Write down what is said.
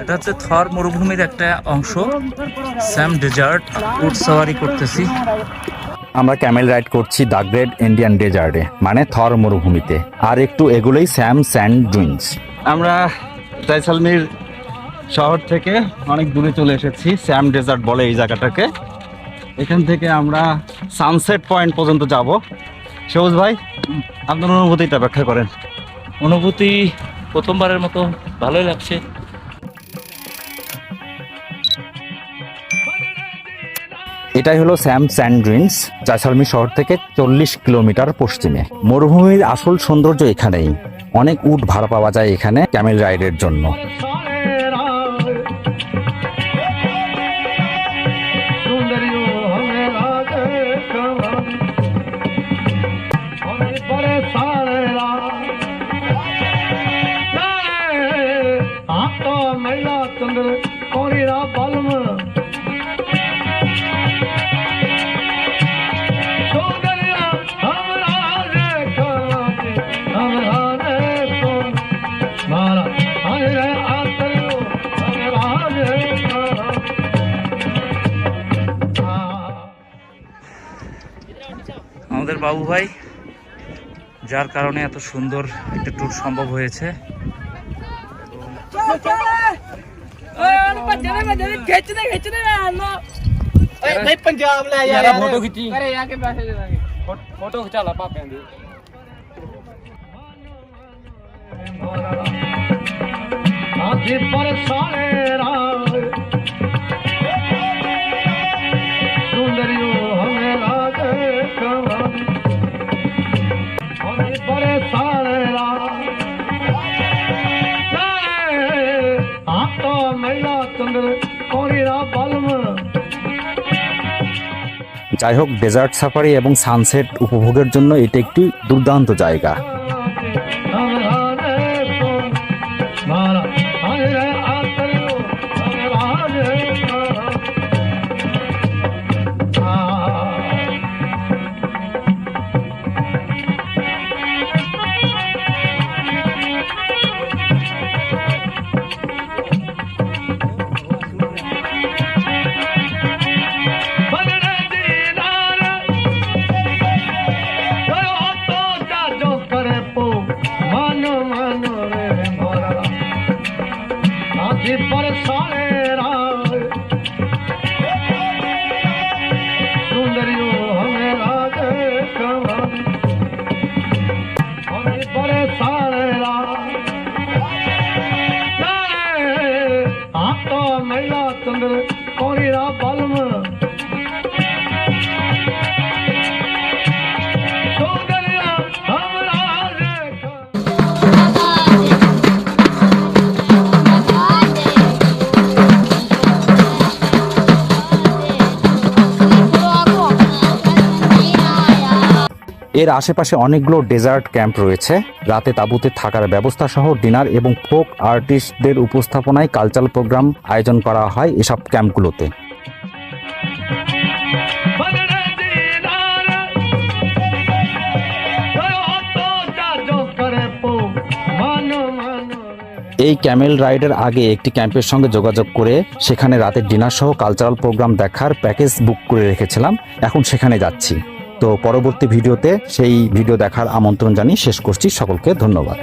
এটা হচ্ছে থর মরুভূমির একটা অংশ। স্যাম ডেজার্ট উট সাওয়ারি করতেছি। আমরা ক্যামেল রাইড করছি দ্য গ্রেট ইন্ডিয়ান ডেজার্টে মানে থর মরুভূমিতে। আর একটু এগুলোই স্যাম স্যান্ড ডুইন্স আমরা জয়সালমির শহর থেকে অনেক দূরে চলে এসেছি স্যাম ডেজার্ট বলে এই জায়গাটাকে। এখান থেকে আমরা সানসেট পয়েন্ট পর্যন্ত যাব। সবুজ ভাই আপনার অনুভূতিটা ব্যাখ্যা করেন। অনুভূতি প্রথমবারের মতো ভালোই লাগছে। এটাই হলো স্যাম স্যান্ড্রিন্স জয়সালমী শহর থেকে চল্লিশ কিলোমিটার পশ্চিমে। মরুভূমির আসল সৌন্দর্য এখানেই। অনেক উট ভাড়া পাওয়া যায় এখানে ক্যামেল রাইডের জন্য। கொண்டு கோரிரா பல்மு আমাদের বাবু ভাই যার কারণে এত সুন্দর একটা ট্যুর সম্ভব হয়েছে। ਓਏ ਪੰਜਾਬ ਲੈ ਜਾ ਕੇ ਫੋਟੋ ਖਿਚਾ ਲਾ ਭਾਪਿਆਂ ਦੀ। ਪਰ ਸਾਲੇ ਆਤੋ ਮਹਿਲਾ ਚੰਦਰ ਕੋਰੀਰਾ ਬਲਮ যাই হোক ডেজার্ট সাফারি এবং সানসেট উপভোগের জন্য এটি একটি দুর্দান্ত জায়গা मोरीरा बलम এর আশেপাশে অনেকগুলো ডেজার্ট ক্যাম্প রয়েছে। রাতে তাঁবুতে থাকার ব্যবস্থা সহ ডিনার এবং ফোক আর্টিস্টদের উপস্থাপনায় কালচারাল প্রোগ্রাম আয়োজন করা হয় এসব ক্যাম্পগুলোতে। এই ক্যামেল রাইডের আগে একটি ক্যাম্পের সঙ্গে যোগাযোগ করে সেখানে রাতের ডিনার সহ কালচারাল প্রোগ্রাম দেখার প্যাকেজ বুক করে রেখেছিলাম। এখন সেখানে যাচ্ছি। তো পরবর্তী ভিডিওতে সেই ভিডিও দেখার আমন্ত্রণ জানিয়ে শেষ করছি। সকলকে ধন্যবাদ।